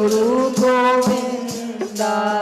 Guru Govinda.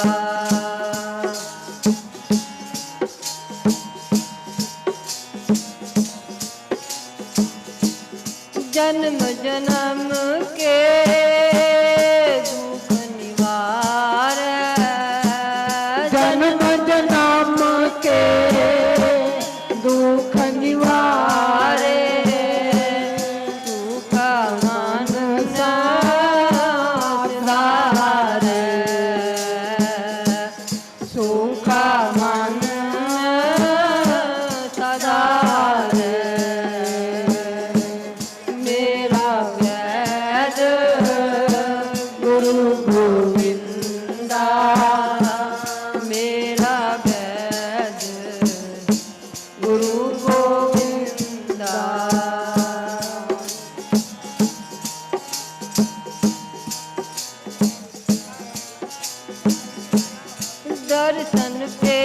ਦਰਸ਼ਨ ਕੇ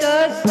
ਤਸ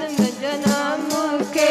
नंदन जनम के